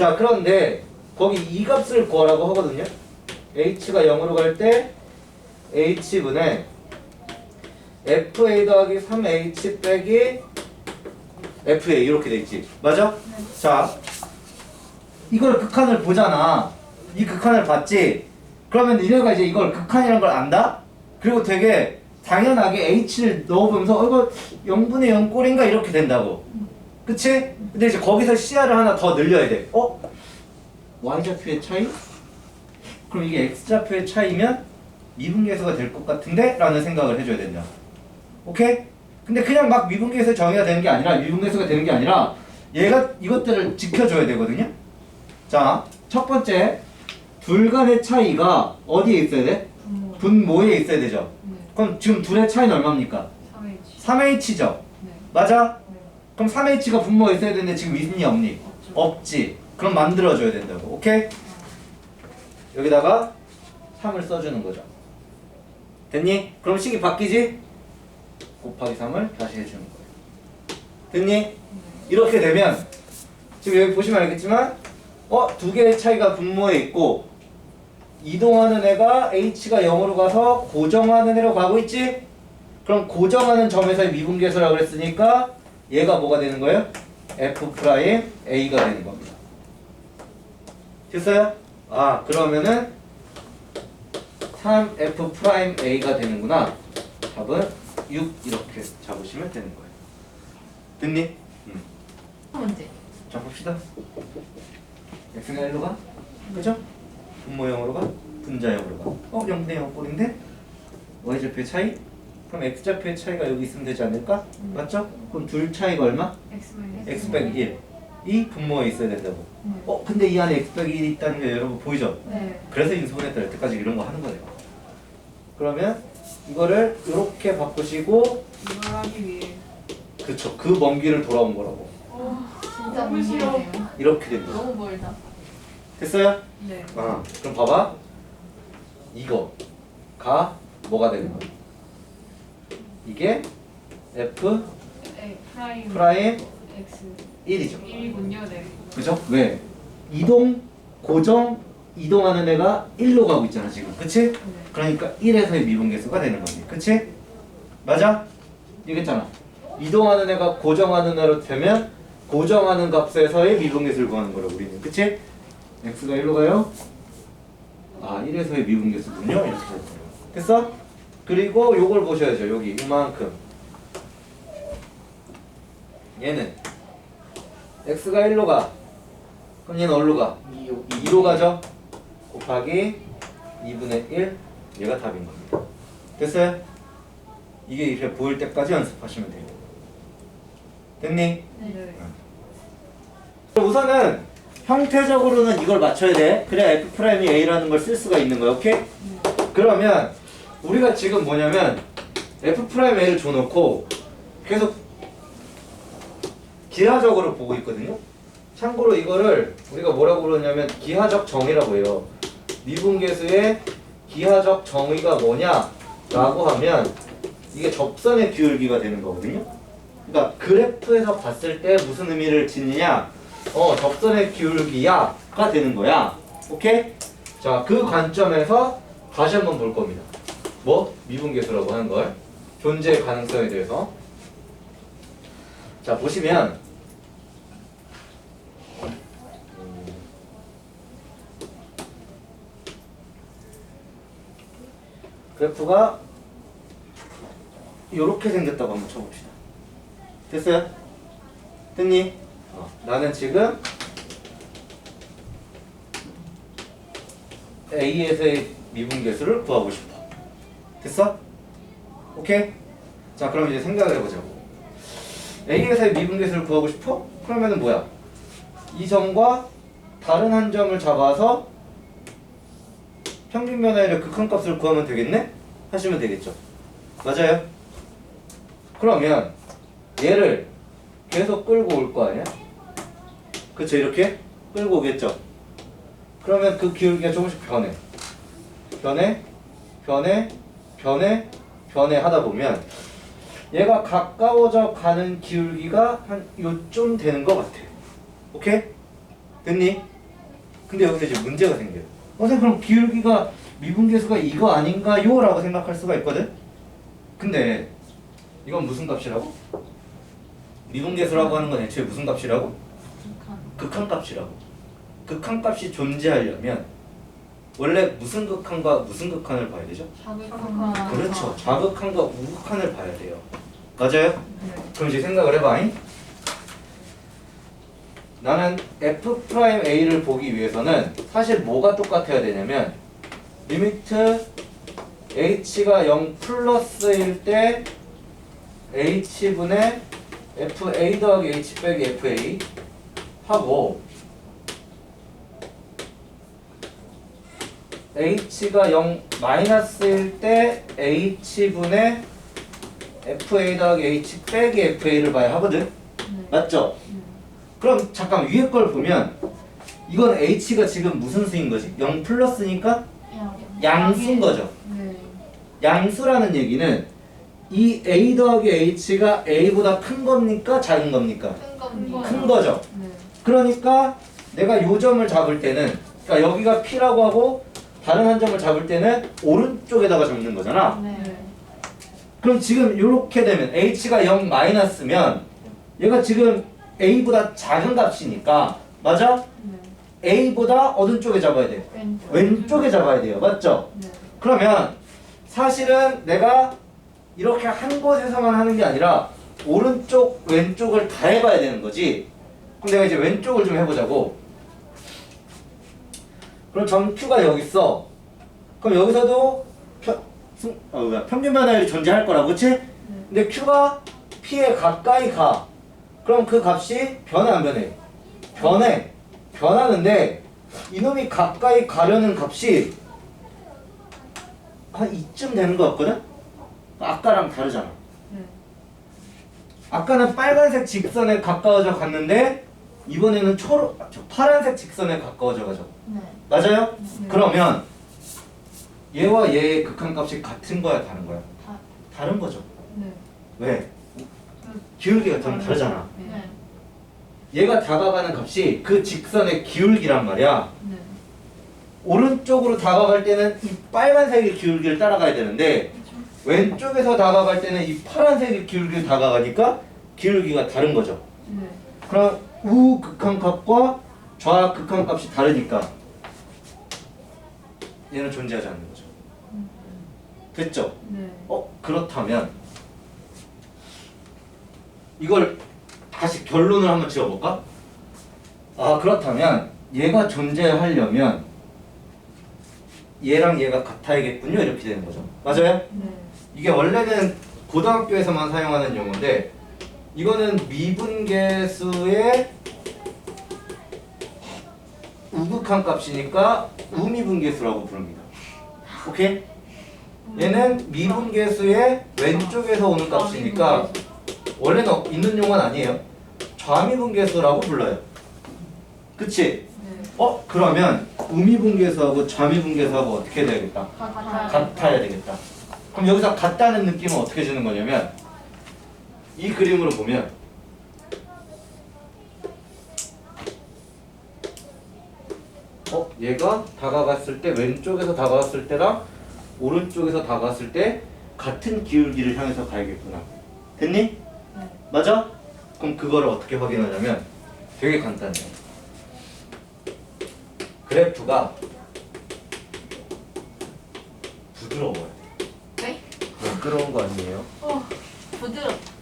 자 그런데 거기 이 값을 구하라고 하거든요. h가 0으로 갈 때 h분의 fa 더하기 3h 빼기 fa 이렇게 돼 있지. 맞아? 자 이걸 극한을 보잖아. 이 극한을 봤지. 그러면 니네가 이제 이걸 극한이라는 걸 안다? 그리고 되게 당연하게 h를 넣어보면서 어, 이거 0분의 0 꼴인가 이렇게 된다고. 그치? 근데 이제 거기서 시야를 하나 더 늘려야 돼. 어? y좌표의 차이? 그럼 이게 x좌표의 차이면 미분계수가 될 것 같은데? 라는 생각을 해줘야 된다. 오케이? 근데 그냥 막 미분계수 정의가 되는 게 아니라 미분계수가 되는 게 아니라 얘가 이것들을 지켜줘야 되거든요. 자, 첫 번째 둘 간의 차이가 어디에 있어야 돼? 분모. 분모에 있어야 되죠. 네. 그럼 지금 둘의 차이는 얼마입니까? 3H. 3h죠. 네. 맞아? 네. 그럼 3h가 분모에 있어야 되는데 지금 있니 없니? 없지. 그럼 만들어줘야 된다고. 오케이? 여기다가 3을 써주는 거죠. 됐니? 그럼 식이 바뀌지? 곱하기 3을 다시 해주는 거예요. 됐니? 네. 이렇게 되면 지금 여기 보시면 알겠지만 어? 두 개의 차이가 분모에 있고 이동하는 애가 h가 0으로 가서 고정하는 애로 가고 있지? 그럼 고정하는 점에서의 미분계수라고 그랬으니까 얘가 뭐가 되는 거예요? f 프라임 a가 되는 겁니다. 됐어요? 아 그러면은 3f 프라임 a가 되는구나. 답은 6 이렇게 잡으시면 되는 거예요. 됐니? 음. 문제. 자 봅시다. x가 1로 가? 그죠? 분모형으로 가? 분자형으로 가? 어? 0분의 0 꼴인데? y좌표의 차이? 그럼 x좌표의 차이가 여기 있으면 되지 않을까? 음. 맞죠? 그럼 둘 차이가 얼마? X 빼기 1. 이 분모에 있어야 된다고. 네. 어? 근데 이 안에 x 빼기 1이 있다는 게 여러분 보이죠? 네. 그래서 인수분해 할 때까지 이런 거 하는 거예요. 그러면 이거를 이렇게 바꾸시고 이걸 하기 위해. 그쵸 그 먼 길을 돌아온 거라고 진짜 너무 싫어. 이렇게 됩니다. 너무 멀다. 됐어요? 네. 아, 그럼 봐봐. 이거가 뭐가 되는 거야? 이게 f 에 프라임. 프라임 X 1이죠. 1이군요. 네. 그죠? 왜? 이동, 고정, 이동하는 애가 1로 가고 있잖아, 지금. 그치? 네. 그러니까 1에서의 미분계수가 되는 거지. 그치? 맞아? 이겠잖아. 이동하는 애가 고정하는 애로 되면 고정하는 값에서의 미분계수를 구하는 거라고 우리는. 그치? x가 1로 가요? 아, 1에서의 미분계수군요. 이렇게 될 거예요. 됐어? 그리고 요걸 보셔야죠. 여기 이만큼. 얘는 x가 1로 가. 그럼 얘는 어디로 가? 2로 가죠? 곱하기 2분의 1 얘가 답인 겁니다. 됐어요? 이게 이렇게 보일 때까지 연습하시면 돼요. 됐니? 네. 그럼 우선은 형태적으로는 이걸 맞춰야 돼. 그래야 f 프라임이 a라는 걸 쓸 수가 있는 거야. 오케이? 그러면 우리가 지금 뭐냐면 f 프라임 a를 줘놓고 계속 기하적으로 보고 있거든요. 참고로 이거를 우리가 뭐라고 그러냐면 기하적 정의라고 해요. 미분계수의 기하적 정의가 뭐냐라고 하면 이게 접선의 기울기가 되는 거거든요. 그러니까 그래프에서 봤을 때 무슨 의미를 짓느냐? 어, 접선의 기울기야가 되는 거야. 오케이? 자, 그 관점에서 다시 한번 볼 겁니다. 뭐? 미분계수라고 하는 걸. 존재 가능성에 대해서. 자, 보시면 그래프가 이렇게 생겼다고 한번 쳐봅시다. 됐어요? 됐니? 어, 나는 지금 A에서의 미분계수를 구하고 싶어. 됐어? 오케이? 자, 그럼 이제 생각을 해보자고. A에서의 미분계수를 구하고 싶어? 그러면은 뭐야? 이 점과 다른 한 점을 잡아서 평균 면화율의 극한값을 구하면 되겠네? 하시면 되겠죠. 맞아요? 그러면 얘를 계속 끌고 올 거 아니야? 그쵸 이렇게 끌고 오겠죠 그러면 그 기울기가 조금씩 변해 변해 변해 변해 변해 하다 보면 얘가 가까워져 가는 기울기가 한 요쯤 되는 것 같아 오케이? 됐니? 근데 여기서 이제 문제가 생겨요. 어, 선생님 그럼 기울기가 미분계수가 이거 아닌가요? 라고 생각할 수가 있거든? 근데 이건 무슨 값이라고? 미분계수라고 하는 건 애초에 무슨 값이라고? 극한값이라고. 극한값이 존재하려면 원래 무슨 극한과 무슨 극한을 봐야 되죠? 자극한 그렇죠. 좌극한과 우극한을 봐야 돼요. 맞아요? 네. 그럼 이제 생각을 해봐. 나는 f 프라임 a를 보기 위해서는 사실 뭐가 똑같아야 되냐면 리미트 h가 0 플러스일 때 h분의 fa 더하기 h 빼기 fa 하고 h가 0 마이너스일 때 h분의 fa 더하기 h 빼기 fa를 봐야 하거든 네. 맞죠? 그럼 잠깐 위에 걸 보면 이건 h가 지금 무슨 수인 거지? 0 플러스니까 양수인 거죠 네. 양수라는 얘기는 이 a 더하기 h가 a보다 큰 겁니까? 작은 겁니까? 큰 거죠 네. 그러니까 내가 요 점을 잡을 때는 그러니까 여기가 p라고 하고 다른 한 점을 잡을 때는 오른쪽에다가 잡는 거잖아 네. 그럼 지금 이렇게 되면 h가 0 마이너스면 얘가 지금 a보다 작은 값이니까 맞아? 네. a보다 어느 쪽에 잡아야 돼? 왼쪽. 왼쪽에 잡아야 돼요 맞죠? 네. 그러면 사실은 내가 이렇게 한 곳에서만 하는 게 아니라 오른쪽 왼쪽을 다 해봐야 되는 거지 그럼 내가 이제 왼쪽을 좀 해보자고 그럼 점 Q가 여기 있어 그럼 여기서도 평, 승- 어, 뭐야, 평균 변화율이 존재할 거라고 그치? 근데 Q가 P에 가까이 가 그럼 그 값이 변해 안 변해? 변해 변하는데 이놈이 가까이 가려는 값이 한 이쯤 되는 것 같거든? 아까랑 다르잖아. 네. 아까는 빨간색 직선에 가까워져 갔는데 이번에는 초록, 아, 저 파란색 직선에 가까워져 가죠. 네. 맞아요? 네. 그러면 얘와 얘의 극한값이 같은 거야, 다른 거야? 다. 다른 거죠. 네. 왜? 기울기가 좀 다르잖아. 네. 얘가 다가가는 값이 그 직선의 기울기란 말이야. 네. 오른쪽으로 다가갈 때는 이 빨간색의 기울기를 따라가야 되는데 왼쪽에서 다가갈 때는 이 파란색의 기울기를 다가가니까 기울기가 다른 거죠. 네. 그럼 우극한값과 좌극한값이 다르니까 얘는 존재하지 않는 거죠. 됐죠? 네. 어 그렇다면 이걸 다시 결론을 한번 지어볼까? 아 그렇다면 얘가 존재하려면 얘랑 얘가 같아야겠군요 이렇게 되는 거죠. 맞아요? 네. 이게 원래는 고등학교에서만 사용하는 용어인데 이거는 미분계수의 우극한 값이니까 우미분계수라고 부릅니다. 오케이? 얘는 미분계수의 왼쪽에서 오는 값이니까 원래는 어- 있는 용어는 아니에요. 좌미분계수라고 불러요. 그치? 네. 어? 그러면 우미분계수하고 좌미분계수하고 어떻게? 같아요. 같아야 되겠다. 그럼 여기서 같다는 느낌은 어떻게 주는 거냐면 이 그림으로 보면 어 얘가 다가갔을 때 왼쪽에서 다가갔을 때랑 오른쪽에서 다가갔을 때 같은 기울기를 향해서 가야겠구나. 됐니? 네. 맞아? 그럼 그거를 어떻게 확인하냐면 되게 간단해요. 그래프가 부드러워요. 네? 매끄러운 거 아니에요? 어. 부드럽다.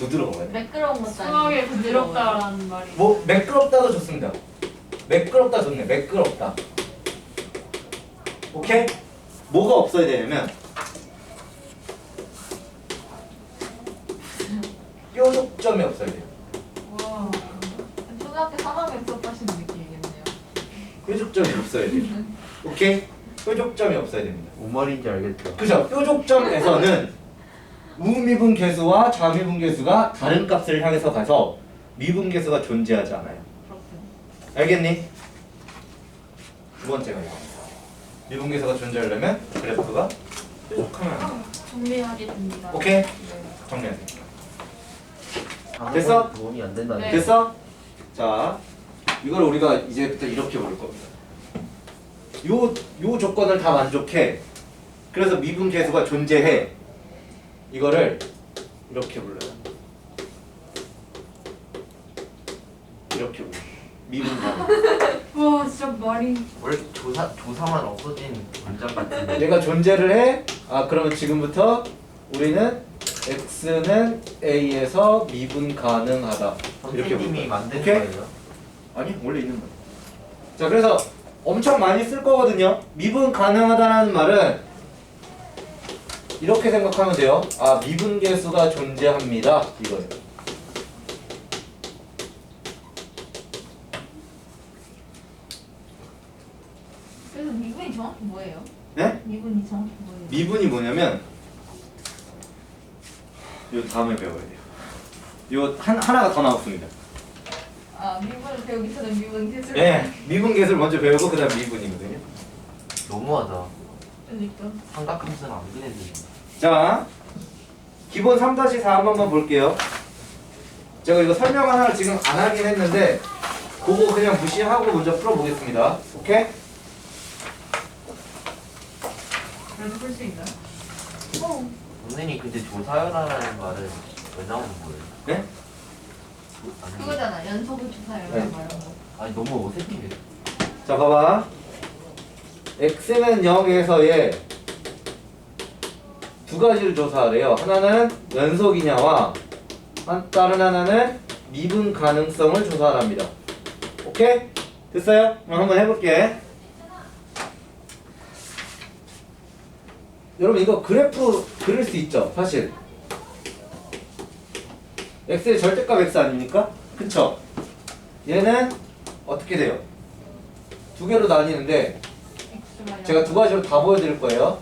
네, 부드러워요. 매끄러운 것도 수학에 부드럽다라는 말이 뭐 매끄럽다도 좋습니다. 매끄럽다 좋네. 매끄럽다. 오케이? 뭐가 없어야 되냐면 뾰족점이 없어야 돼요. 와. 초등학교 3학년 수업하시는 느낌이겠네요. 뾰족점이 없어야 돼요. 오케이? 뾰족점이 없어야 됩니다. 뭔 말인지 알겠죠? 그죠? 뾰족점에서는 우미분 계수와 좌미분 계수가 다른 값을 향해서 가서 미분 계수가 존재하지 않아요. 알겠니? 두 번째가 이거. 미분 계수가 존재하려면 그래프가 뾰족하면 안 돼. 정리하겠습니다. 오케이? 네. 정리하세요. 아무런 됐어? 도움이 안 된다. 네. 됐어? 자, 이걸 우리가 이제부터 이렇게 부를 겁니다. 요, 요 조건을 다 만족해. 그래서 미분 계수가 존재해. 이거를 이렇게 불러요. 이렇게 불러. 미분 가능. 와 진짜 말이 원래 조사 조사만 없어진 문장 같은데. 얘가 존재를 해. 아 그러면 지금부터 우리는 x는 a에서 미분 가능하다. 이렇게 선생님이 거야. 만든 오케이? 거예요. 아니 원래 있는 거야. 자 그래서 엄청 많이 쓸 거거든요. 미분 가능하다는 말은 이렇게 생각하면 돼요. 아 미분 계수가 존재합니다. 이거예요. 그래서 미분이 정확히 뭐예요? 네? 미분이 정확히 뭐예요? 미분이 뭐냐면 요 다음에 배워야 돼요. 요 한, 하나가 더 나왔습니다. 아 미분을 배우기 전에 미분 계수를 예, 미분 계수를 먼저 배우고 그다음 미분이거든요. 너무하다. 그러니까 삼각함수는 안 그래도. 자, 기본 3-4 한 번만 볼게요. 제가 이거 설명 하나를 지금 안 하긴 했는데 그거 그냥 무시하고 먼저 풀어보겠습니다. 오케이? 그래도 풀수 있나요? 어 선생님 근데 조사연하라는 말은 왜 나오는 거예요? 네? 조- 아니, 그거잖아 연속을 주사요 네. 말한 거 아니 너무 어색해. 자, 봐봐. x는 0에서의 두 가지를 조사하래요. 하나는 연속이냐와 한, 다른 하나는 미분 가능성을 조사하랍니다. 오케이? 됐어요? 그럼 한번 해볼게. 여러분 이거 그래프 그릴 수 있죠? 사실. x의 절대값 x 아닙니까? 그쵸? 얘는 어떻게 돼요? 두 개로 나뉘는데 제가 두 가지로 다 보여드릴 거예요.